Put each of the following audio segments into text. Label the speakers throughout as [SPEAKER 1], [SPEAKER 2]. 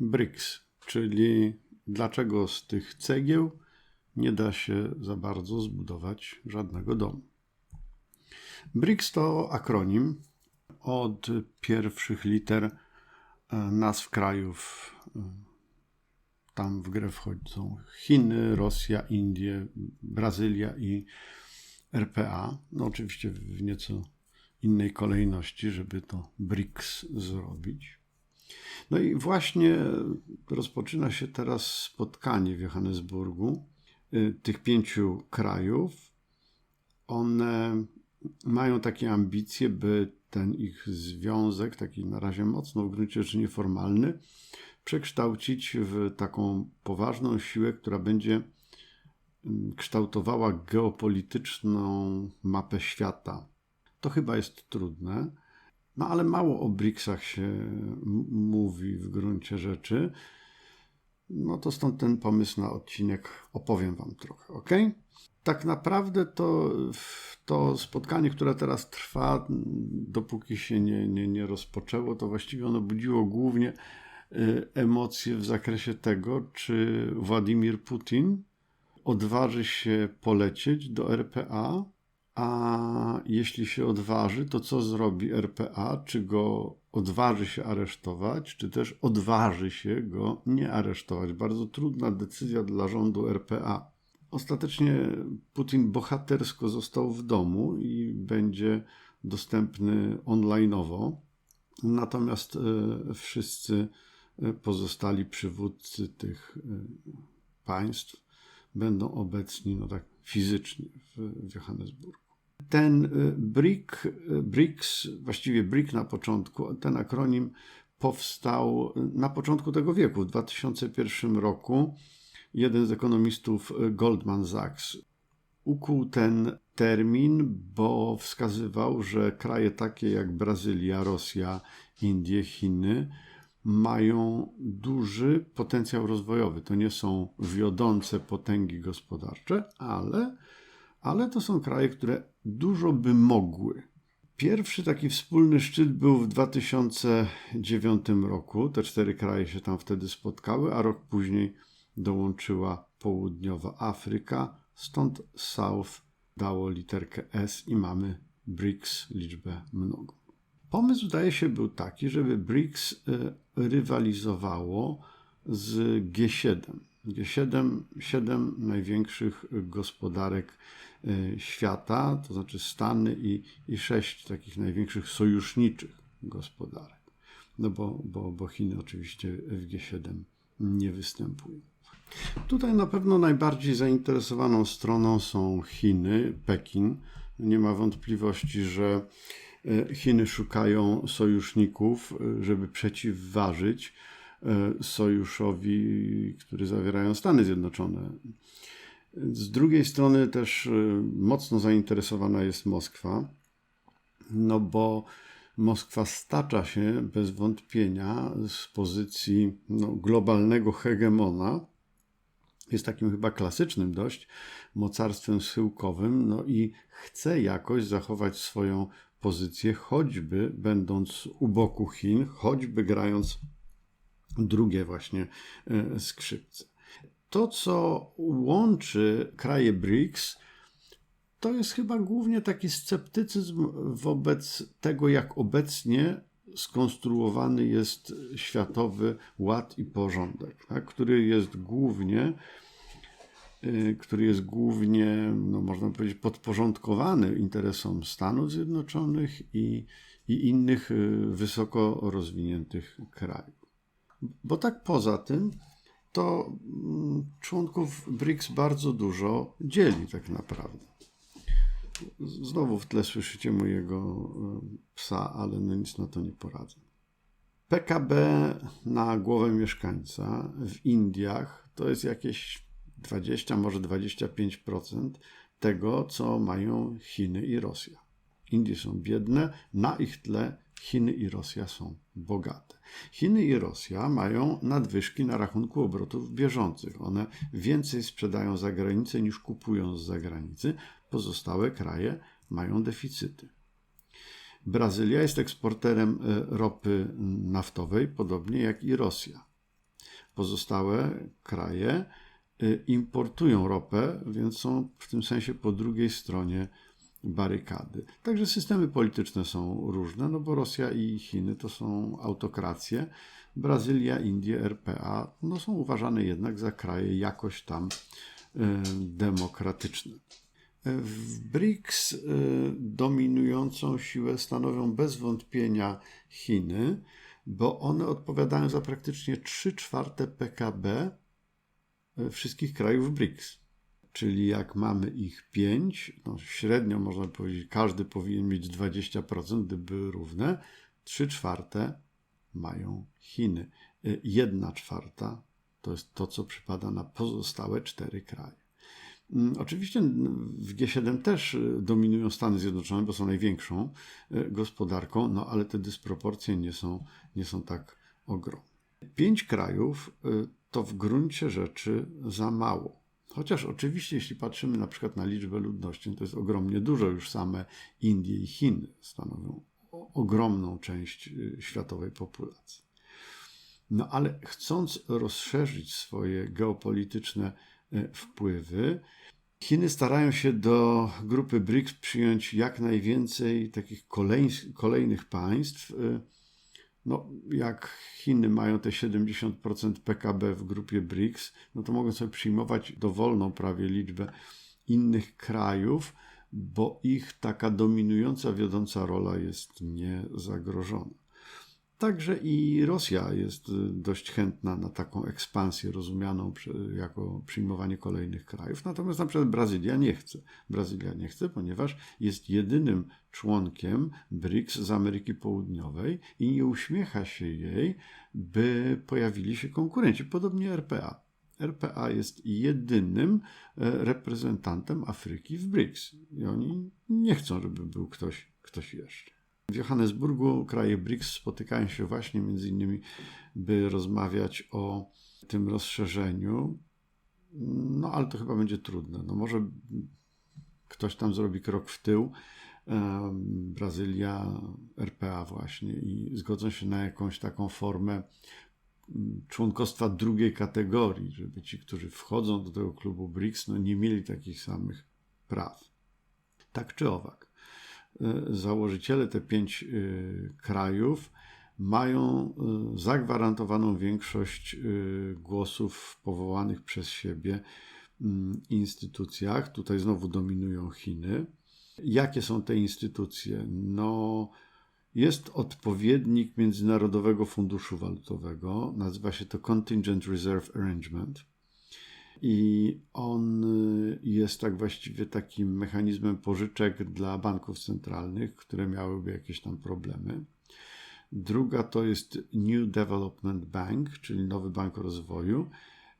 [SPEAKER 1] BRICS, czyli dlaczego z tych cegieł nie da się za bardzo zbudować żadnego domu. BRICS to akronim od pierwszych liter e, nazw krajów. e, Tam w grę wchodzą Chiny, Rosja, Indie, Brazylia i RPA. No oczywiście w nieco innej kolejności, żeby to BRICS zrobić. No i właśnie rozpoczyna się teraz spotkanie w Johannesburgu y, tych pięciu krajów. One mają takie ambicje, by ten ich związek, taki na razie mocno w gruncie rzeczy nieformalny, przekształcić w taką poważną siłę, która będzie mm, kształtowała geopolityczną mapę świata. To chyba jest trudne, no ale mało o BRICSach się mówi w gruncie rzeczy. No to stąd ten pomysł na odcinek opowiem Wam trochę, ok? Tak naprawdę to, to spotkanie, które teraz trwa, dopóki się nie, nie, nie rozpoczęło, to właściwie ono budziło głównie y, emocje w zakresie tego, czy Władimir Putin odważy się polecieć do RPA, a jeśli się odważy, to co zrobi RPA? Czy go odważy się aresztować, czy też odważy się go nie aresztować? Bardzo trudna decyzja dla rządu RPA. Ostatecznie Putin bohatersko został w domu i będzie dostępny onlineowo. Natomiast e, wszyscy e, pozostali przywódcy tych e, państw będą obecni no tak fizycznie w, w Johannesburgu. Ten y, BRIC, y, BRICS, właściwie BRIC na początku, ten akronim powstał na początku tego wieku, w 2001 roku. Jeden z ekonomistów y, Goldman Sachs ukuł ten termin, bo wskazywał, że kraje takie jak Brazylia, Rosja, Indie, Chiny mają duży potencjał rozwojowy. To nie są wiodące potęgi gospodarcze, ale, ale to są kraje, które dużo by mogły. Pierwszy taki wspólny szczyt był w 2009 roku. Te cztery kraje się tam wtedy spotkały, a rok później dołączyła południowa Afryka. Stąd South dało literkę S i mamy BRICS, liczbę mnogą. Pomysł, zdaje się, był taki, żeby BRICS y, rywalizowało z G7. G7, siedem największych gospodarek y, świata, to znaczy Stany i, i sześć takich największych sojuszniczych gospodarek. No bo, bo, bo Chiny oczywiście w G7 nie występują. Tutaj na pewno najbardziej zainteresowaną stroną są Chiny, Pekin. Nie ma wątpliwości, że e, Chiny szukają sojuszników, e, żeby przeciwważyć e, sojuszowi, który zawierają Stany Zjednoczone. Z drugiej strony też mocno zainteresowana jest Moskwa, no bo Moskwa stacza się bez wątpienia z pozycji no, globalnego hegemona, jest takim chyba klasycznym dość mocarstwem schyłkowym, no i chce jakoś zachować swoją pozycję, choćby będąc u boku Chin, choćby grając drugie właśnie e, skrzypce. To, co łączy kraje BRICS, to jest chyba głównie taki sceptycyzm wobec tego, jak obecnie skonstruowany jest światowy ład i porządek, tak, który jest głównie y, który jest głównie, no można powiedzieć, podporządkowany interesom Stanów Zjednoczonych i, i innych y, wysoko rozwiniętych krajów. Bo tak poza tym, to mm, członków BRICS bardzo dużo dzieli tak naprawdę. Znowu w tle słyszycie mojego e, psa, ale no nic na to nie poradzę. PKB na głowę mieszkańca w Indiach to jest jakieś 20, może 25% tego, co mają Chiny i Rosja. Indie są biedne, na ich tle Chiny i Rosja są bogate. Chiny i Rosja mają nadwyżki na rachunku obrotów bieżących. One więcej sprzedają za granicę niż kupują z zagranicy. Pozostałe kraje mają deficyty. Brazylia jest eksporterem e, ropy naftowej, podobnie jak i Rosja. Pozostałe kraje y, importują ropę, więc są w tym sensie po drugiej stronie barykady. Także systemy polityczne są różne, no bo Rosja i Chiny to są autokracje, Brazylia, Indie, RPA no są uważane jednak za kraje jakoś tam y, demokratyczne. W BRICS y, dominującą siłę stanowią bez wątpienia Chiny, bo one odpowiadają za praktycznie 3 czwarte PKB wszystkich krajów BRICS. Czyli jak mamy ich 5, no średnio można powiedzieć, każdy powinien mieć 20%, gdyby równe, 3 czwarte mają Chiny. 1 y, czwarta to jest to, co przypada na pozostałe cztery kraje. Mm, oczywiście w G7 też y, dominują Stany Zjednoczone, bo są największą y, gospodarką, no ale te dysproporcje nie są, nie są tak ogromne. Pięć krajów to w gruncie rzeczy za mało. Chociaż oczywiście, jeśli patrzymy na przykład na liczbę ludności, to jest ogromnie dużo, już same Indie i Chiny stanowią ogromną część światowej populacji. No ale chcąc rozszerzyć swoje geopolityczne wpływy, Chiny starają się do grupy BRICS przyjąć jak najwięcej takich kolej, kolejnych państw. No, jak Chiny mają te 70% PKB w grupie BRICS, no to mogą sobie przyjmować dowolną prawie liczbę innych krajów, bo ich taka dominująca, wiodąca rola jest niezagrożona. Także i Rosja jest y, dość chętna na taką ekspansję rozumianą jako przyjmowanie kolejnych krajów. Natomiast na przykład Brazylia nie chce. Brazylia nie chce, ponieważ jest jedynym członkiem BRICS z Ameryki Południowej i nie uśmiecha się jej, by pojawili się konkurenci, podobnie RPA. RPA jest jedynym e, reprezentantem Afryki w BRICS i oni nie chcą, żeby był ktoś, ktoś jeszcze. W Johannesburgu kraje BRICS spotykają się właśnie między innymi, by rozmawiać o tym rozszerzeniu. No ale to chyba będzie trudne. No może ktoś tam zrobi krok w tył, Brazylia, RPA właśnie i zgodzą się na jakąś taką formę mm, członkostwa drugiej kategorii, żeby ci, którzy wchodzą do tego klubu BRICS, no nie mieli takich samych praw. Tak czy owak. E, założyciele, te pięć e, krajów, mają e, zagwarantowaną większość głosów powołanych przez siebie mm, instytucjach. Tutaj znowu dominują Chiny. Jakie są te instytucje? No, jest odpowiednik Międzynarodowego Funduszu Walutowego, nazywa się to Contingent Reserve Arrangement i on y, jest tak właściwie takim mechanizmem pożyczek dla banków centralnych, które miałyby jakieś tam problemy. Druga to jest New Development Bank, czyli Nowy Bank Rozwoju,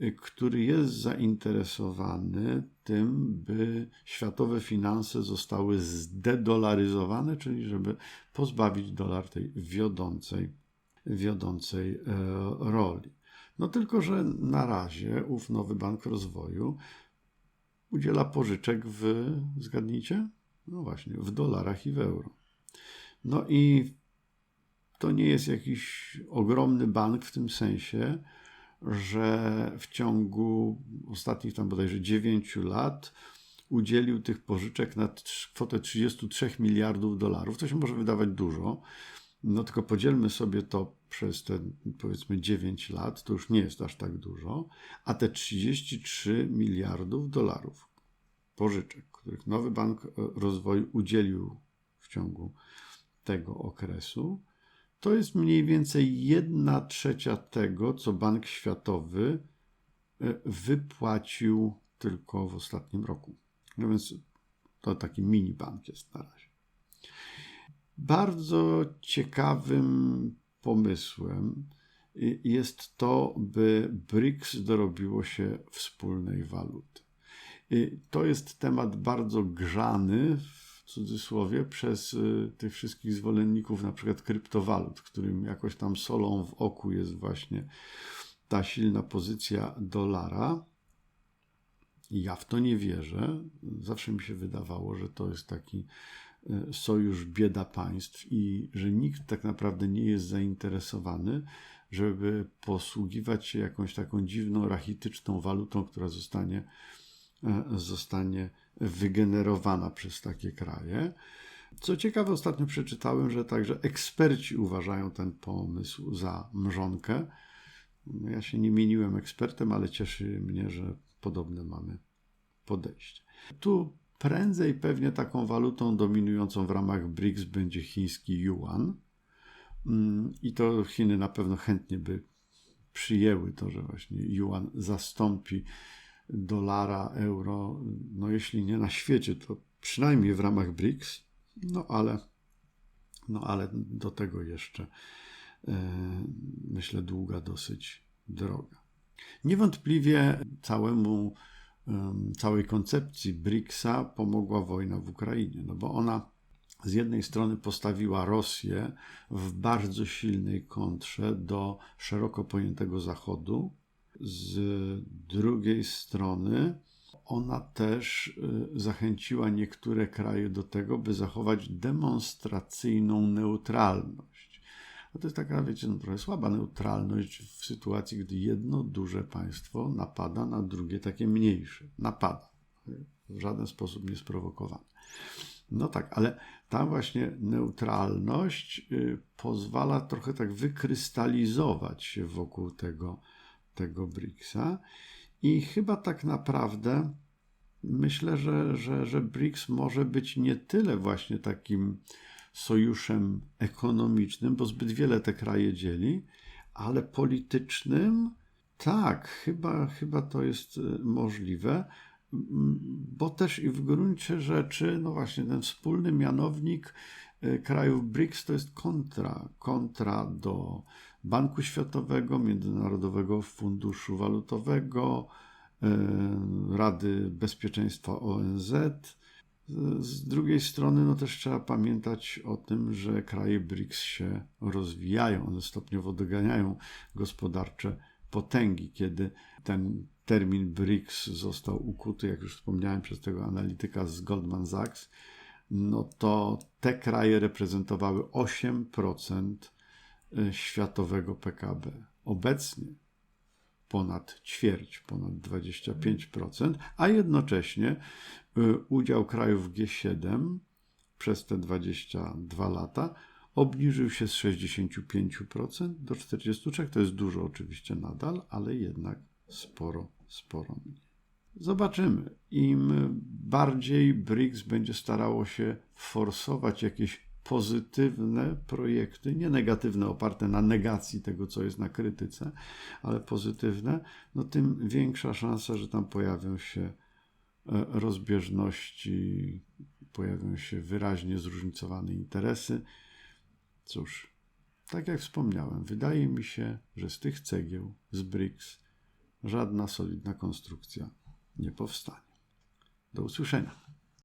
[SPEAKER 1] y, który jest zainteresowany tym, by światowe finanse zostały zdedolaryzowane, czyli żeby pozbawić dolar tej wiodącej, wiodącej e, roli. No tylko, że na razie ów nowy bank rozwoju udziela pożyczek w, zgadnijcie? No właśnie, w dolarach i w euro. No i to nie jest jakiś ogromny bank w tym sensie, że w ciągu ostatnich tam bodajże 9 lat udzielił tych pożyczek na kwotę 33 miliardów dolarów. To się może wydawać dużo, no tylko podzielmy sobie to przez te powiedzmy 9 lat, to już nie jest aż tak dużo, a te 33 miliardów dolarów pożyczek, których Nowy Bank Rozwoju udzielił w ciągu tego okresu, to jest mniej więcej 1 trzecia tego, co Bank Światowy e, wypłacił tylko w ostatnim roku. No więc to taki mini bank jest na razie. Bardzo ciekawym pomysłem jest to, by BRICS dorobiło się wspólnej waluty. To jest temat bardzo grzany w cudzysłowie przez y, tych wszystkich zwolenników na przykład kryptowalut, którym jakoś tam solą w oku jest właśnie ta silna pozycja dolara. Ja w to nie wierzę. Zawsze mi się wydawało, że to jest taki sojusz bieda państw i że nikt tak naprawdę nie jest zainteresowany, żeby posługiwać się jakąś taką dziwną, rachityczną walutą, która zostanie, e, zostanie wygenerowana przez takie kraje. Co ciekawe, ostatnio przeczytałem, że także eksperci uważają ten pomysł za mrzonkę. No, ja się nie mieniłem ekspertem, ale cieszy mnie, że podobne mamy podejście. Tu prędzej pewnie taką walutą dominującą w ramach BRICS będzie chiński yuan. Mm, I to Chiny na pewno chętnie by przyjęły to, że właśnie yuan zastąpi dolara, euro, no jeśli nie na świecie, to przynajmniej w ramach BRICS, no ale, no ale do tego jeszcze e, myślę długa dosyć droga. Niewątpliwie całemu, całej koncepcji BRICS-a pomogła wojna w Ukrainie, no bo ona z jednej strony postawiła Rosję w bardzo silnej kontrze do szeroko pojętego Zachodu, z drugiej strony ona też y, zachęciła niektóre kraje do tego, by zachować demonstracyjną neutralność. A to jest taka, wiecie, no trochę słaba neutralność w sytuacji, gdy jedno duże państwo napada na drugie takie mniejsze. Napada. W żaden sposób nie sprowokowane. No tak, ale ta właśnie neutralność y, pozwala trochę tak wykrystalizować się wokół tego, tego BRICS-a i chyba tak naprawdę myślę, że, że, że BRICS może być nie tyle właśnie takim sojuszem ekonomicznym, bo zbyt wiele te kraje dzieli, ale politycznym. Tak, chyba, chyba to jest y, możliwe, bo też i w gruncie rzeczy, no właśnie, ten wspólny mianownik y, krajów BRICS to jest kontra, kontra do Banku Światowego, Międzynarodowego Funduszu Walutowego, y, Rady Bezpieczeństwa ONZ. Z drugiej strony, no też trzeba pamiętać o tym, że kraje BRICS się rozwijają, one stopniowo doganiają gospodarcze potęgi, kiedy ten termin BRICS został ukuty, jak już wspomniałem, przez tego analityka z Goldman Sachs, no to te kraje reprezentowały 8% e, światowego PKB. Obecnie ponad ćwierć, ponad 25%, a jednocześnie e, udział krajów G7 przez te 22 lata obniżył się z 65% do 43%. To jest dużo oczywiście nadal, ale jednak sporo, sporo. Zobaczymy. Im bardziej BRICS będzie starało się forsować jakieś pozytywne projekty, nie negatywne, oparte na negacji tego, co jest na krytyce, ale pozytywne, no tym większa szansa, że tam pojawią się e, rozbieżności, pojawią się wyraźnie zróżnicowane interesy. Cóż, tak jak wspomniałem, wydaje mi się, że z tych cegieł, z BRICS, żadna solidna konstrukcja nie powstanie. Do usłyszenia.